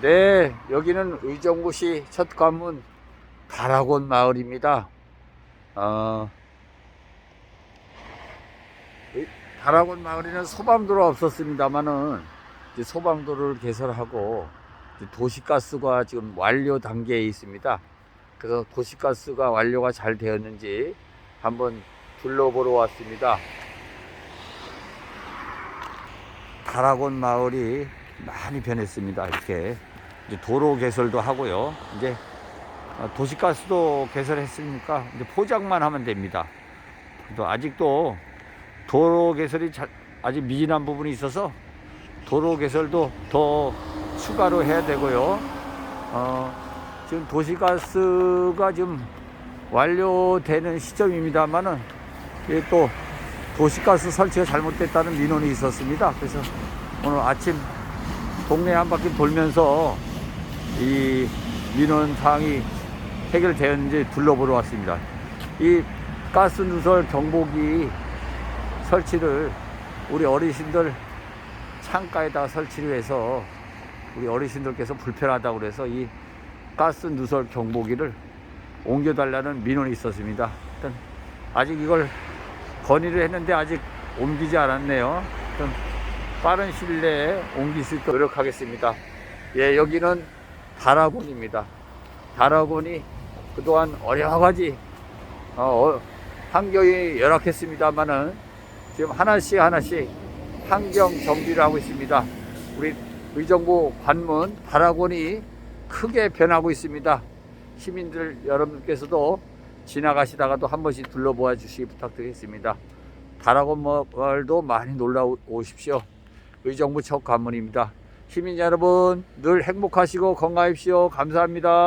네, 여기는 의정부시 첫 관문 다락원 마을입니다. 어, 이 다락원 마을에는 소방도로 없었습니다만은 소방도로를 개설하고 도시가스가 지금 완료 단계에 있습니다. 그래서 도시가스가 완료가 잘 되었는지 한번 둘러보러 왔습니다. 다락원 마을이 많이 변했습니다. 이렇게 도로 개설도 하고요. 이제 어, 도시가스도 개설했으니까 이제 포장만 하면 됩니다. 또 아직도 도로 개설이 잘- 아직 미진한 부분이 있어서 도로 개설도 더 추가로 해야 되고요. 어, 지금 도시가스가 지금 완료되는 시점입니다만은 또 도시가스 설치가 잘못됐다는 민원이 있었습니다. 그래서 오늘 아침 동네 한 바퀴 돌면서 이 민원 사항이 해결되었는지 둘러보러 왔습니다. 이 가스 누설 경보기 설치를 우리 어르신들 창가에다 설치를 해서 우리 어르신들께서 불편하다고 그래서 이 가스 누설 경보기를 옮겨달라는 민원이 있었습니다. 아직 이걸 건의를 했는데 아직 옮기지 않았네요. 빠른 시일 내에 옮길 수 있도록 노력하겠습니다. 예, 여기는 다락원입니다. 다락원이 그동안 여러 가지 어, 어, 환경이 열악했습니다만은 지금 하나씩 하나씩 환경 정비를 하고 있습니다. 우리 의정부 관문 다락원이 크게 변하고 있습니다. 시민들 여러분께서도 지나가시다가도 한 번씩 둘러보아 주시기 부탁드리겠습니다. 다락원 마을도 많이 놀러 오십시오. 의정부 첫 관문입니다. 시민 여러분 늘 행복하시고 건강하십시오. 감사합니다.